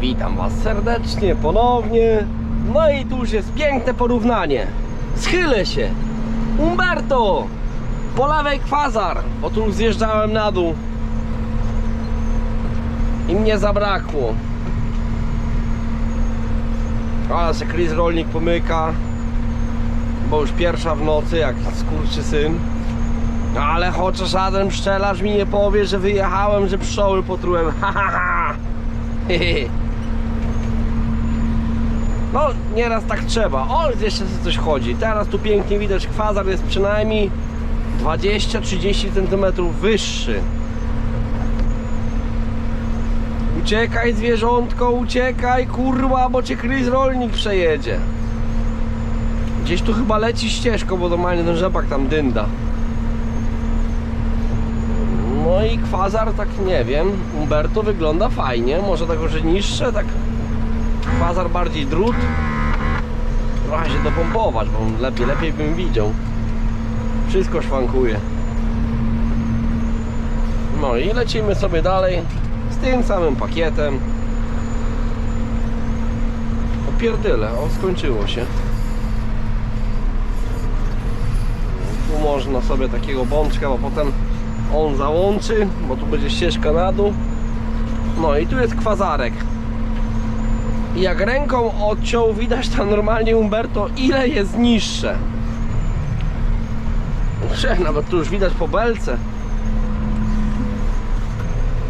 Witam Was serdecznie ponownie. No i tu już jest piękne porównanie. Schylę się. Umberto! Po lewej kwazar, bo zjeżdżałem na dół. I mnie zabrakło. Ale się Chris Rolnik pomyka. Bo już pierwsza w nocy, jak skurczy syn. Ale chociaż żaden pszczelarz mi nie powie, że wyjechałem, że pszczoły potrułem. Ha, ha, ha. No, nieraz tak trzeba. O, jeszcze coś chodzi. Teraz tu pięknie widać, kwazar jest przynajmniej 20-30 cm wyższy. Uciekaj zwierzątko, uciekaj, kurwa, bo cię Chris Rolnik przejedzie. Gdzieś tu chyba leci ścieżką, bo normalnie ten rzepak tam dynda. No i kwazar, tak nie wiem, Umberto wygląda fajnie, może tego, że niższe, tak kwazar bardziej drut. Trochę się dopompować, bo lepiej, lepiej bym widział. Wszystko szwankuje. No i lecimy sobie dalej z tym samym pakietem. O pierdyle, o skończyło się. Tu można sobie takiego bączka, bo potem on załączy, bo tu będzie ścieżka na dół. No i tu jest kwazarek. I jak ręką odciął, widać tam normalnie Umberto, ile jest niższe. Prze, Nawet tu już widać po belce,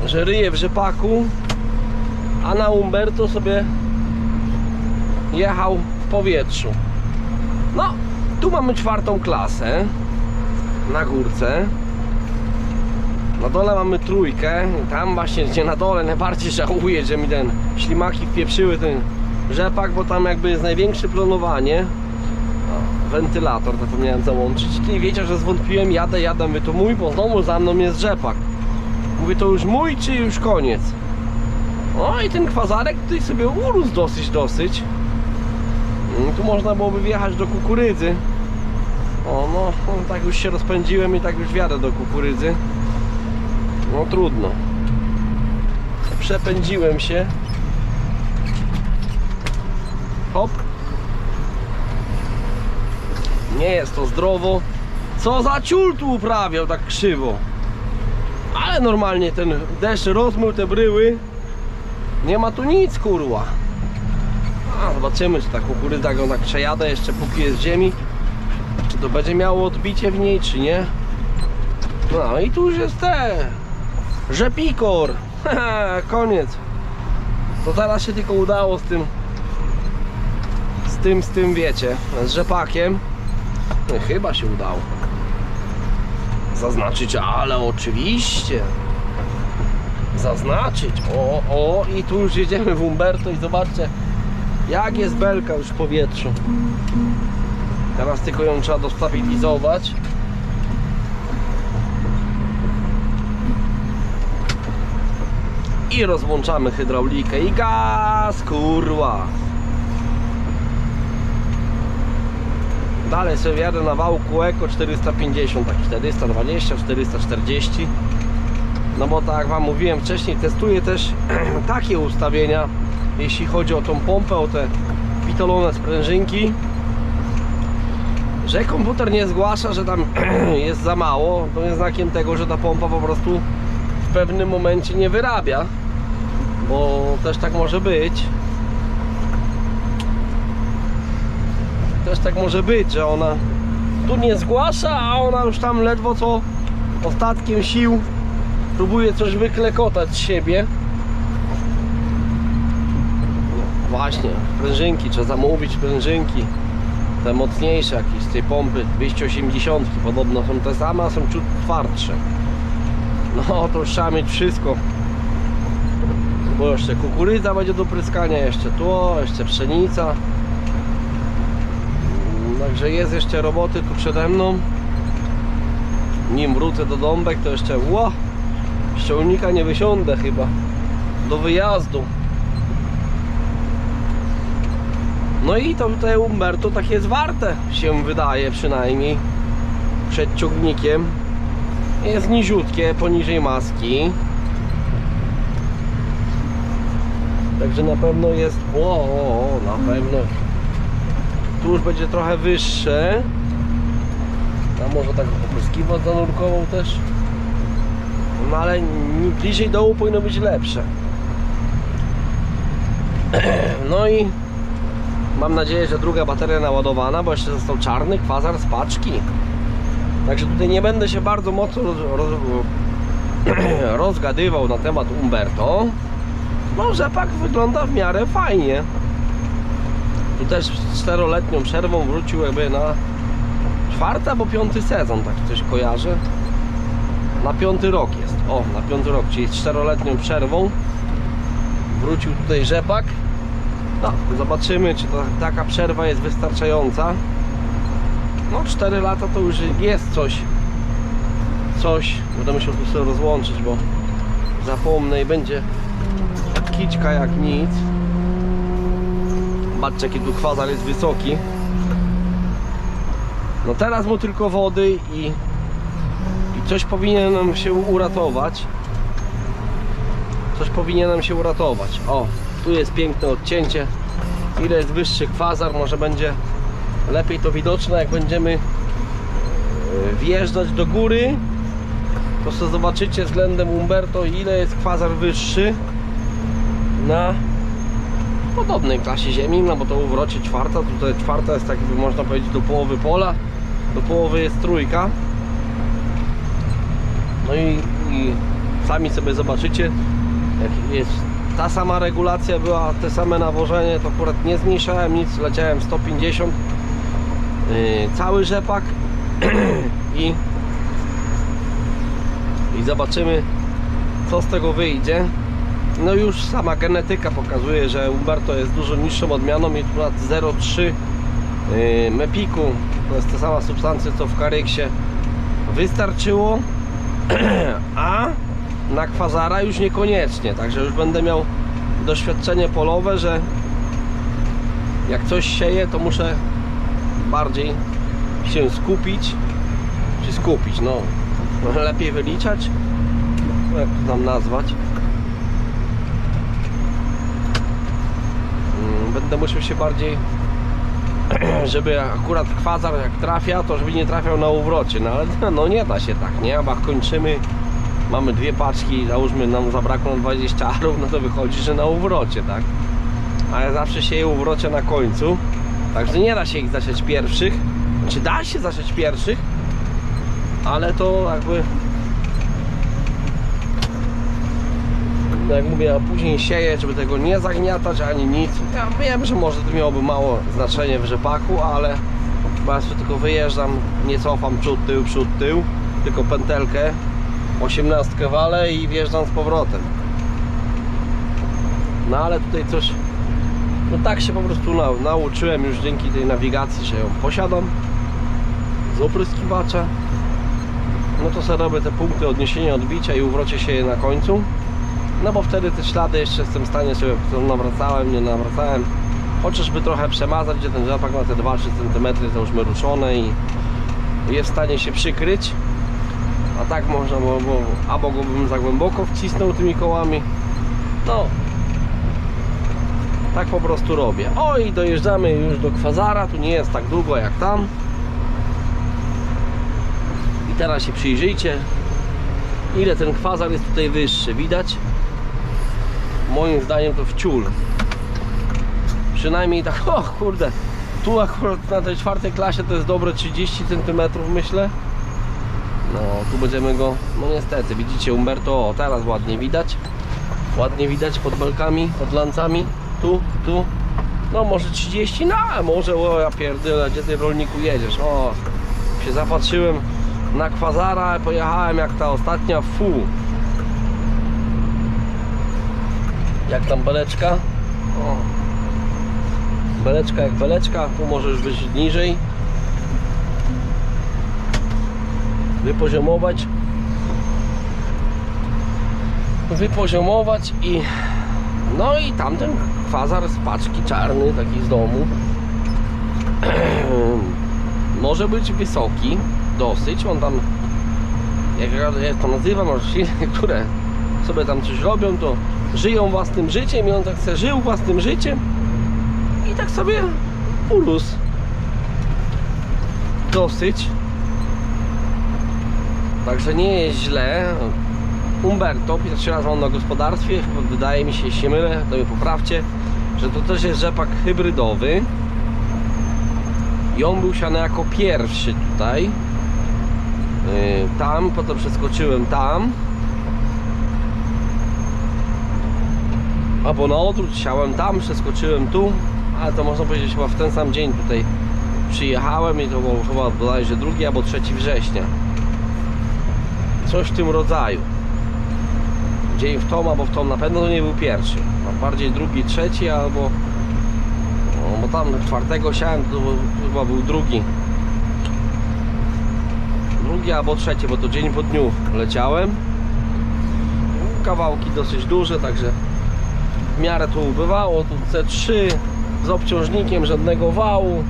że ryje w rzepaku, a na Umberto sobie jechał w powietrzu. No, tu mamy czwartą klasę na górce. Na dole mamy trójkę. Tam właśnie, gdzie na dole najbardziej żałuję, że mi ten ślimaki wpieprzyły ten rzepak, bo tam jakby jest największe planowanie. O, wentylator zapomniałem załączyć. Nie wiedział, że zwątpiłem, jadę, jadę, mówię to mój, bo znowu za mną jest rzepak. Mówię to już mój, czy już koniec? No i ten kwazarek tutaj sobie urósł dosyć, dosyć. Mm, Tu można byłoby wjechać do kukurydzy. O no, no, tak już się rozpędziłem i tak już wjadę do kukurydzy. No trudno. Przepędziłem się. Hop. Nie jest to zdrowo. Co za ciul tu uprawiał tak krzywo. Ale normalnie ten deszcz rozmył te bryły. Nie ma tu nic kurwa. A, zobaczymy czy ta kukurydza go tak przejadę jeszcze póki jest ziemi. Czy to będzie miało odbicie w niej czy nie. No i tu już jest te Rzepikor! Koniec. To teraz się tylko udało z tym z tym, z tym wiecie, z rzepakiem. No, chyba się udało. Zaznaczyć, ale oczywiście. Zaznaczyć. O, o, i tu już jedziemy w Umberto i zobaczcie, jak jest belka już w powietrzu. Teraz tylko ją trzeba dostabilizować. I rozłączamy hydraulikę i gaz, kurwa. Dalej sobie jadę na wałku Eko 450, tak 420, 440. No bo tak jak Wam mówiłem wcześniej, testuję też takie ustawienia, jeśli chodzi o tą pompę, o te pitolone sprężynki. Że komputer nie zgłasza, że tam jest za mało, to jest znakiem tego, że ta pompa po prostu w pewnym momencie nie wyrabia, bo też tak może być. Też tak może być, że ona tu nie zgłasza, a ona już tam ledwo co ostatkiem sił próbuje coś wyklekotać z siebie. No, właśnie, prężynki, trzeba zamówić prężynki. Te mocniejsze jakieś z tej pompy 280 podobno są te same, a są ciut twardsze. No to trzeba mieć wszystko. Bo jeszcze kukurydza będzie do pryskania, jeszcze tło, jeszcze pszenica. Także jest jeszcze roboty tu przede mną. Nim wrócę do Dąbek to jeszcze ło, z ciągnika nie wysiądę chyba. Do wyjazdu. No i to tutaj Umberto tak jest warte, się wydaje przynajmniej. Przed ciągnikiem. Jest niziutkie, poniżej maski. Także na pewno jest. O, o, o na pewno. Tu już będzie trochę wyższe. A może tak opryskiwać zanurkował też. No ale bliżej dołu powinno być lepsze. No i mam nadzieję, że druga bateria naładowana, bo jeszcze został czarny kwazar z paczki. Także tutaj nie będę się bardzo mocno roz, roz, rozgadywał na temat Umberto. No rzepak wygląda w miarę fajnie. Tu też z czteroletnią przerwą wrócił jakby na czwarty albo piąty sezon, tak coś kojarzę. Na piąty rok jest. O, na piąty rok, czyli z czteroletnią przerwą wrócił tutaj rzepak. No, zobaczymy, czy to, taka przerwa jest wystarczająca. No, 4 lata to już jest coś. Coś. Będę musiał tu sobie rozłączyć, bo zapomnę i będzie kiczka jak nic. Patrzcie, jaki tu kwazar jest wysoki. No teraz mu tylko wody i, i coś powinien nam się uratować. Coś powinien nam się uratować. O, tu jest piękne odcięcie. Ile jest wyższy kwazar, może będzie lepiej to widoczne, jak będziemy e, wjeżdżać do góry. To sobie zobaczycie względem Umberto, ile jest kwazar wyższy na podobnej klasie ziemi, no bo to uwrocie czwarta, tutaj czwarta jest tak jakby można powiedzieć do połowy pola, do połowy jest trójka. No i, i sami sobie zobaczycie, jak jest ta sama regulacja była, te same nawożenie, to akurat nie zmniejszałem nic, leciałem 150 yy, cały rzepak. I i zobaczymy co z tego wyjdzie no już sama genetyka pokazuje, że Umberto jest dużo niższą odmianą i akurat 0,3 yy, Mepiku to jest ta sama substancja co w Karyksie wystarczyło. A na kwazara już niekoniecznie także już będę miał doświadczenie polowe, że jak coś sieję to muszę bardziej się skupić czy skupić, no lepiej wyliczać jak to tam nazwać będę musiał się bardziej żeby akurat kwazar jak trafia, to żeby nie trafiał na uwrocie, no ale no nie da się tak, nie? A kończymy, mamy dwie paczki, załóżmy nam zabrakło 20 arów, no to wychodzi, że na uwrocie, tak? A ja zawsze sieję uwrocie na końcu, także nie da się ich zasiać pierwszych, znaczy da się zasiać pierwszych, ale to jakby no jak mówię, a później sieję, żeby tego nie zagniatać ani nic. Ja wiem, że może to miałoby mało znaczenie w rzepaku, ale sobie tylko wyjeżdżam, nie cofam przód, tył, przód, tył, tylko pętelkę, 18 walę i wjeżdżam z powrotem. No ale tutaj coś, no tak się po prostu nau nauczyłem już dzięki tej nawigacji, że ją posiadam z opryskiwacza. No to sobie robię te punkty odniesienia, odbicia i uwrocie się je na końcu. No bo wtedy te ślady jeszcze jestem w stanie to nawracałem, nie nawracałem. Chociażby trochę przemazać, gdzie ten rzepak ma te 2-3 cm załóżmy ruszone i jest w stanie się przykryć. A tak można, bo, bo albo go bym za głęboko wcisnął tymi kołami. No. Tak po prostu robię. O i dojeżdżamy już do kwazara, tu nie jest tak długo jak tam. I teraz się przyjrzyjcie, ile ten kwazar jest tutaj wyższy, widać? Moim zdaniem to wciul. Przynajmniej tak, o kurde, tu akurat na tej czwartej klasie to jest dobre 30 cm myślę. No tu będziemy go, no niestety, widzicie Umberto, o teraz ładnie widać. Ładnie widać pod belkami, pod lancami, tu, tu. No może 30, no może, o ja pierdolę, gdzie ty rolniku jedziesz, o. Się zapatrzyłem na kwazara, pojechałem jak ta ostatnia, fu. Jak tam beleczka? O. Beleczka jak beleczka, tu możesz być niżej. Wypoziomować. Wypoziomować i no i tamten kwazar z paczki czarny, taki z domu. Może być wysoki, dosyć. On tam, jak ja to nazywam, które sobie tam coś robią, to żyją własnym życiem i on tak se żył własnym życiem. I tak sobie urósł. Dosyć. Także nie jest źle. Umberto, pierwszy raz mam na gospodarstwie wydaje mi się, jeśli mylę, to mnie poprawcie że to też jest rzepak hybrydowy. I on był siany jako pierwszy tutaj. Yy, tam, potem przeskoczyłem tam albo na odwrót siałem tam, przeskoczyłem tu ale to można powiedzieć chyba w ten sam dzień tutaj przyjechałem i to było chyba bodajże 2 albo 3 września. Coś w tym rodzaju. Dzień w tom albo w tom na pewno to nie był pierwszy. A bardziej drugi, trzeci albo no, bo tam czwartego siałem to chyba był drugi. Drugi albo trzeci, bo to dzień po dniu leciałem. Kawałki dosyć duże, także w miarę tu bywało, tu C3 z obciążnikiem, żadnego wału.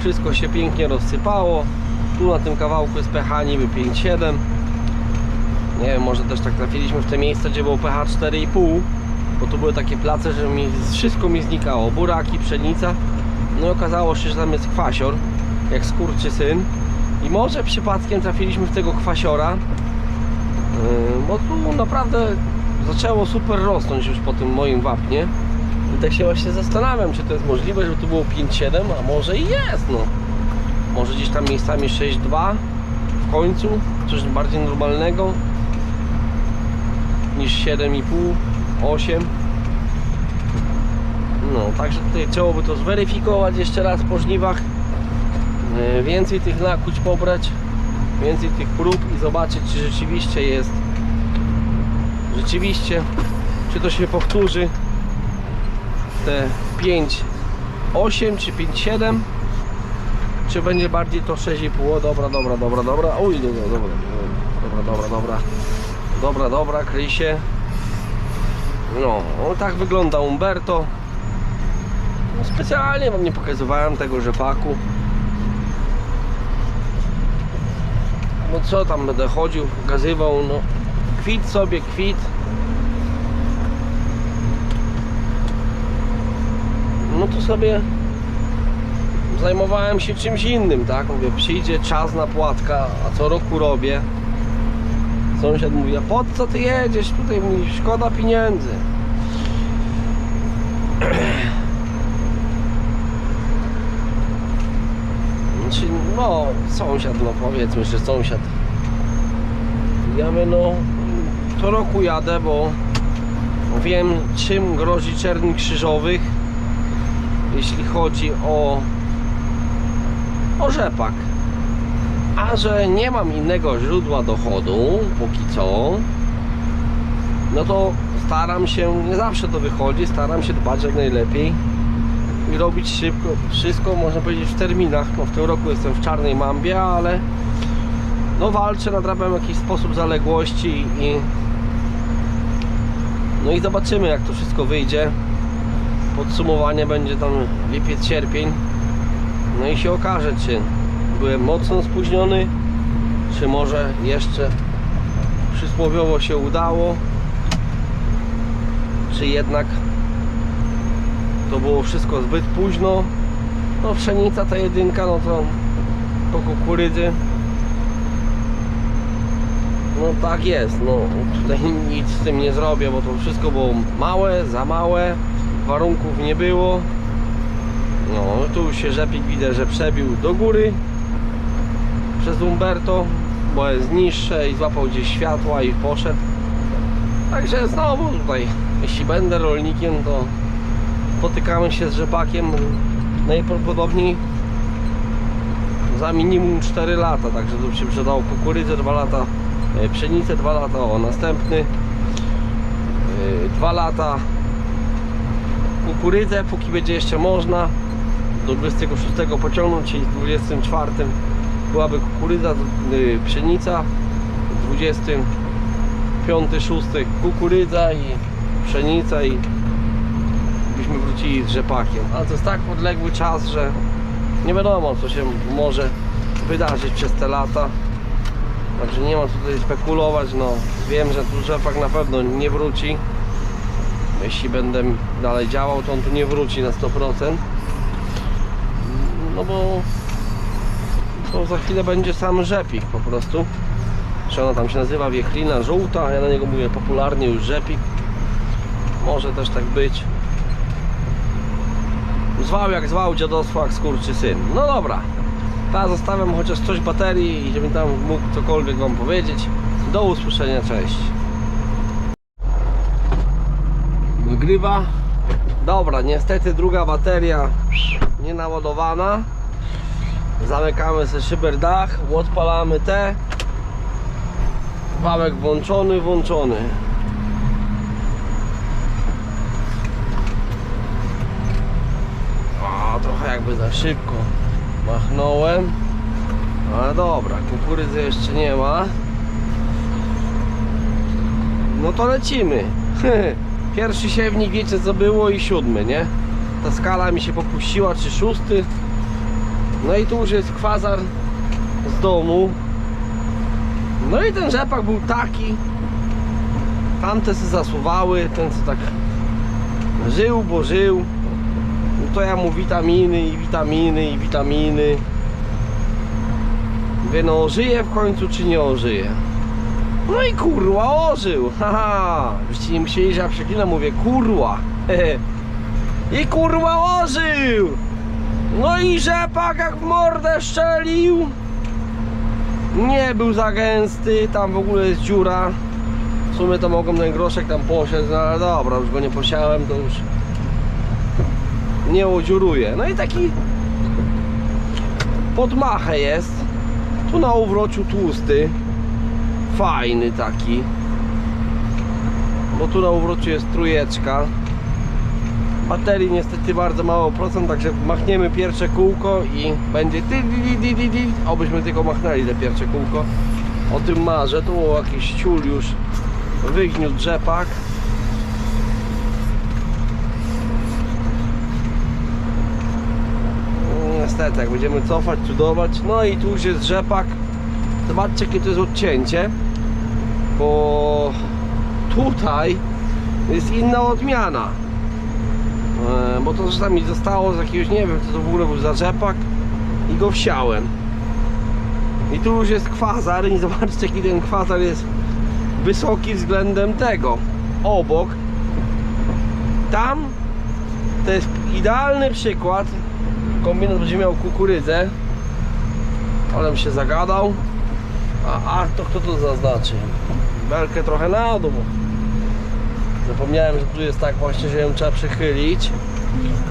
Wszystko się pięknie rozsypało. Tu na tym kawałku jest pH niby 5,7 nie wiem, może też tak trafiliśmy w te miejsce, gdzie było pH 4,5 bo tu były takie place, że mi, wszystko mi znikało. Buraki, pszenica. No i okazało się, że tam jest kwasior jak skurczy syn. I może przypadkiem trafiliśmy w tego kwasiora yy, bo tu naprawdę zaczęło super rosnąć już po tym moim wapnie. I tak się właśnie zastanawiam, czy to jest możliwe, żeby tu było 5,7 a może i jest no. Może gdzieś tam miejscami 6,2 w końcu coś bardziej normalnego niż 7,5 8 no także tutaj chciałoby to zweryfikować jeszcze raz po żniwach. Yy, więcej tych nakuć pobrać więcej tych prób i zobaczyć czy rzeczywiście jest rzeczywiście czy to się powtórzy te 5 8 czy 5 7 czy będzie bardziej to 6,5 o dobra dobra dobra dobra. Uj dobra dobra dobra dobra dobra. Dobra dobra kryj się no tak wygląda Umberto. No, specjalnie wam nie pokazywałem tego rzepaku. No co tam będę chodził, pokazywał, no kwit sobie, kwit. No to sobie zajmowałem się czymś innym, tak, mówię, przyjdzie czas na płatka, a co roku robię. Sąsiad mówi, a po co ty jedziesz, tutaj mi szkoda pieniędzy. Znaczy, no, sąsiad, no powiedzmy, że sąsiad. Ja mówię, no, co roku jadę, bo wiem, czym grozi czerni krzyżowych, jeśli chodzi o, o rzepak. A że nie mam innego źródła dochodu, póki co, no to staram się, nie zawsze to wychodzi, staram się dbać jak najlepiej i robić szybko, wszystko można powiedzieć w terminach. No w tym roku jestem w czarnej mambie, ale no walczę, nadrabiam w jakiś sposób zaległości i no i zobaczymy jak to wszystko wyjdzie. Podsumowanie będzie tam lipiec, sierpień. No i się okaże, czy byłem mocno spóźniony, czy może jeszcze przysłowiowo się udało, czy jednak to było wszystko zbyt późno no pszenica ta jedynka no to po kukurydzy no tak jest no. Tutaj nic z tym nie zrobię bo to wszystko było małe, za małe. Warunków nie było. No tu się rzepik widzę, że przebił do góry przez Umberto bo jest niższe i złapał gdzieś światła i poszedł. Także znowu tutaj jeśli będę rolnikiem to spotykamy się z rzepakiem najprawdopodobniej za minimum 4 lata, także tu się przydało kukurydzę 2 lata, pszenicę 2 lata, o następny 2 lata kukurydzę, póki będzie jeszcze można do 26 pociągnąć, czyli w 24 byłaby kukurydza, y, pszenica, w 25 6 kukurydza i pszenica i byśmy wrócili z rzepakiem. Ale to jest tak podległy czas, że nie wiadomo co się może wydarzyć przez te lata. Także nie ma tutaj spekulować, no wiem, że tu rzepak na pewno nie wróci. Jeśli będę dalej działał, to on tu nie wróci na 100%. No bo, bo za chwilę będzie sam rzepik po prostu. Czy ona tam się nazywa wiechlina żółta, ja na niego mówię popularnie już rzepik. Może też tak być. Zwał jak zwał, dziadostwo jak skurczy syn. No dobra. Teraz zostawiam chociaż coś baterii i żebym tam mógł cokolwiek wam powiedzieć. Do usłyszenia, cześć. Wygrywa. Dobra, niestety druga bateria nie naładowana. Zamykamy sobie szyberdach, odpalamy te. Wałek włączony, włączony. A trochę jakby za szybko machnąłem. Ale dobra, kukurydzy jeszcze nie ma. No to lecimy. Pierwszy siewnik wiecie co było i siódmy, nie? Ta skala mi się popuściła, czy szósty. No i tu już jest kwazar z domu. No i ten rzepak był taki. Tamte se zasuwały, ten co tak żył, bo żył. To ja mu witaminy i witaminy i witaminy. Mówię, no ożyje w końcu czy nie ożyje? No i kurwa ożył, haha. Byście nie myśleli, że ja przeklinam, mówię kurwa. I kurwa ożył. No i rzepak jak w mordę szczelił. Nie był za gęsty, tam w ogóle jest dziura. W sumie to mogłem ten groszek tam posiać, no ale dobra, już go nie posiałem, to już nie odziuruje. No i taki podmachę jest. Tu na uwrociu tłusty. Fajny taki. Bo tu na uwrociu jest trójeczka. Baterii niestety bardzo mało procent, także machniemy pierwsze kółko i będzie ty. Obyśmy tylko machnęli te pierwsze kółko. O tym marzę. Tu jakiś ciul już wygniótł rzepak. No, Niestety, jak będziemy cofać, cudować. No i tu już jest rzepak. Zobaczcie, jakie to jest odcięcie. Bo tutaj jest inna odmiana. E, Bo to zresztą mi zostało z jakiegoś, nie wiem co to w ogóle był za rzepak i go wsiałem. I tu już jest kwazar i zobaczcie jaki ten kwazar jest wysoki względem tego. Obok. Tam to jest idealny przykład. Kombinat będzie miał kukurydzę. Ale bym się zagadał. A, a to kto to zaznaczy? Belkę trochę na dół. Zapomniałem, że tu jest tak właśnie, że ją trzeba przychylić.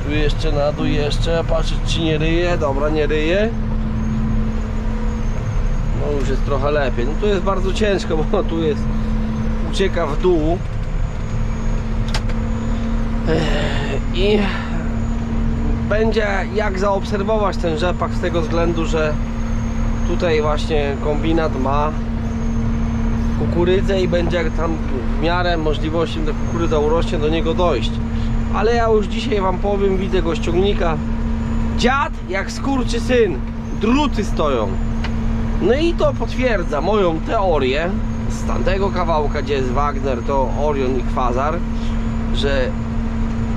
Tu jeszcze na dół jeszcze, patrzeć czy nie ryje. Dobra, nie ryje. No już jest trochę lepiej. No tu jest bardzo ciężko, bo tu jest ucieka w dół. I będzie jak zaobserwować ten rzepak z tego względu, że tutaj właśnie kombinat ma kukurydzę i będzie jak tam w miarę możliwości ta kukurydza urośnie do niego dojść. Ale ja już dzisiaj wam powiem, widzę go ściągnika. Dziad jak skurczy syn. Druty stoją. No i to potwierdza moją teorię z tamtego kawałka, gdzie jest Wagner, to Orion i Kwazar, że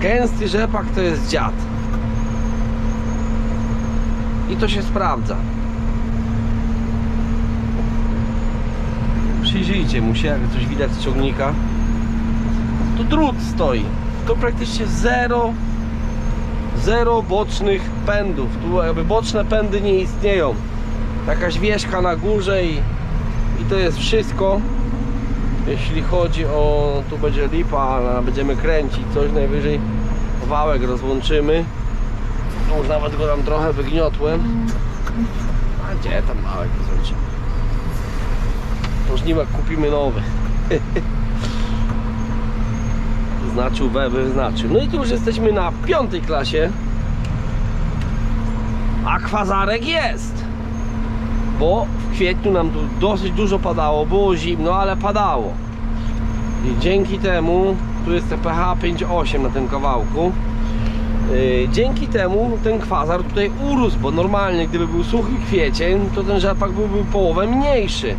gęsty rzepak to jest dziad. I to się sprawdza. Przyjrzyjcie mu się, jak coś widać z ciągnika. Tu drut stoi. Tu praktycznie zero zero bocznych pędów. Tu jakby boczne pędy nie istnieją. Jakaś wieżka na górze i, i to jest wszystko. Jeśli chodzi o tu będzie lipa, będziemy kręcić coś najwyżej wałek rozłączymy. Już nawet go tam trochę wygniotłem. A gdzie tam wałek rozłączymy? To żniwek kupimy nowy. Znaczył we, wyznaczył. No i tu już jesteśmy na piątej klasie. A kwazarek jest. Bo w kwietniu nam tu dosyć dużo padało. Było zimno, ale padało. I dzięki temu, tu jest pH 5,8 na tym kawałku. Yy, dzięki temu ten kwazar tutaj urósł, bo normalnie gdyby był suchy kwiecień, to ten rzepak byłby połowę mniejszy.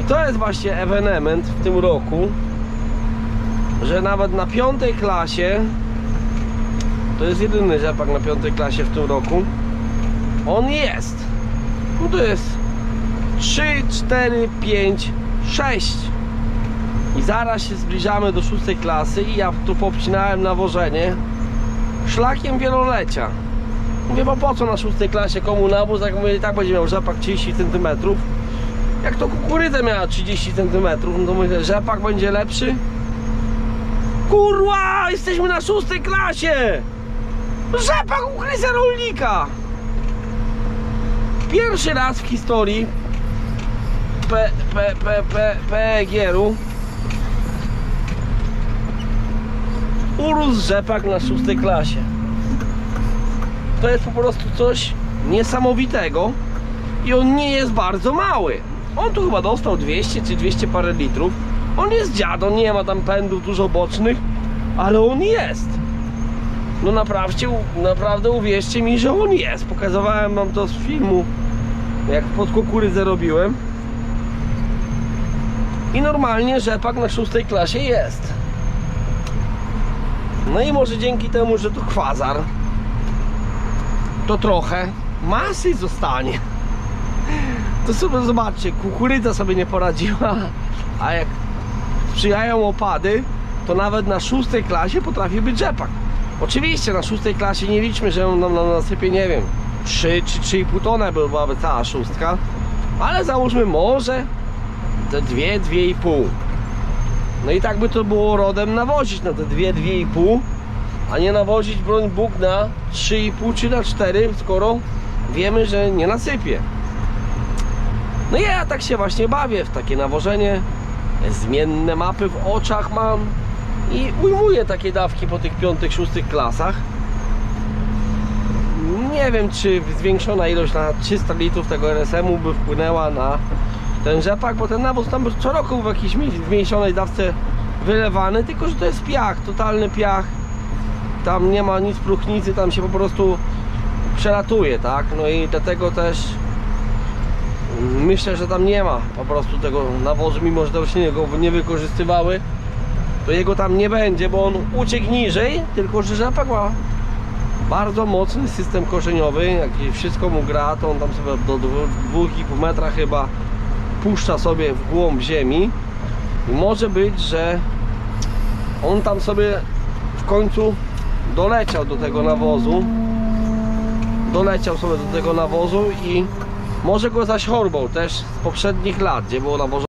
I to jest właśnie ewenement w tym roku, że nawet na piątej klasie to jest jedyny rzepak na piątej klasie w tym roku. On jest. No to jest 3, 4, 5, 6. I zaraz się zbliżamy do szóstej klasy i ja tu popcinałem nawożenie szlakiem wielolecia. Mówię, bo po co na szóstej klasie komu nawóz, jak mówię, tak będzie miał rzepak 30 cm. Jak to kukurydza miała 30 cm, no to mówię, rzepak będzie lepszy. Kurwa, jesteśmy na szóstej klasie! Rzepak ugryzę rolnika! Pierwszy raz w historii P, P, P, P, PGR-u urósł rzepak na szóstej klasie. To jest po prostu coś niesamowitego i on nie jest bardzo mały. On tu chyba dostał 200 czy 200 parę litrów. On jest dziad, on nie ma tam pędów dużo bocznych, ale on jest. No naprawdę, naprawdę uwierzcie mi, że on jest. Pokazywałem wam to z filmu, jak pod kukurydzę robiłem. I normalnie rzepak na szóstej klasie jest. No i może dzięki temu, że to kwazar, to trochę masy zostanie. To sobie zobaczcie, kukurydza sobie nie poradziła, a jak sprzyjają opady, to nawet na szóstej klasie potrafi być rzepak. Oczywiście na szóstej klasie nie liczmy, że nam na nasypie, nie wiem, 3 czy 3,5 tony byłaby cała szóstka, ale załóżmy może te 2, 2,5. No i tak by to było rodem nawozić na te 2, 2,5, a nie nawozić broń Bóg na 3,5 czy na 4, skoro wiemy, że nie nasypie. No i ja tak się właśnie bawię w takie nawożenie. Zmienne mapy w oczach mam i ujmuję takie dawki po tych piątych, szóstych klasach. Nie wiem, czy zwiększona ilość na 300 litrów tego RSM-u by wpłynęła na ten rzepak, bo ten nawóz tam co roku w jakiejś zmniejszonej dawce wylewany, tylko że to jest piach, totalny piach. Tam nie ma nic próchnicy, tam się po prostu przelatuje, tak? No i dlatego też myślę, że tam nie ma po prostu tego nawozu, mimo że rośliny go nie wykorzystywały, to jego tam nie będzie, bo on uciekł niżej, tylko że rzepak ma bardzo mocny system korzeniowy, jak wszystko mu gra, to on tam sobie do 2,5 metra chyba puszcza sobie w głąb ziemi. I może być, że on tam sobie w końcu doleciał do tego nawozu. Doleciał sobie do tego nawozu i może go zaś chorbą też z poprzednich lat, gdzie było nawożone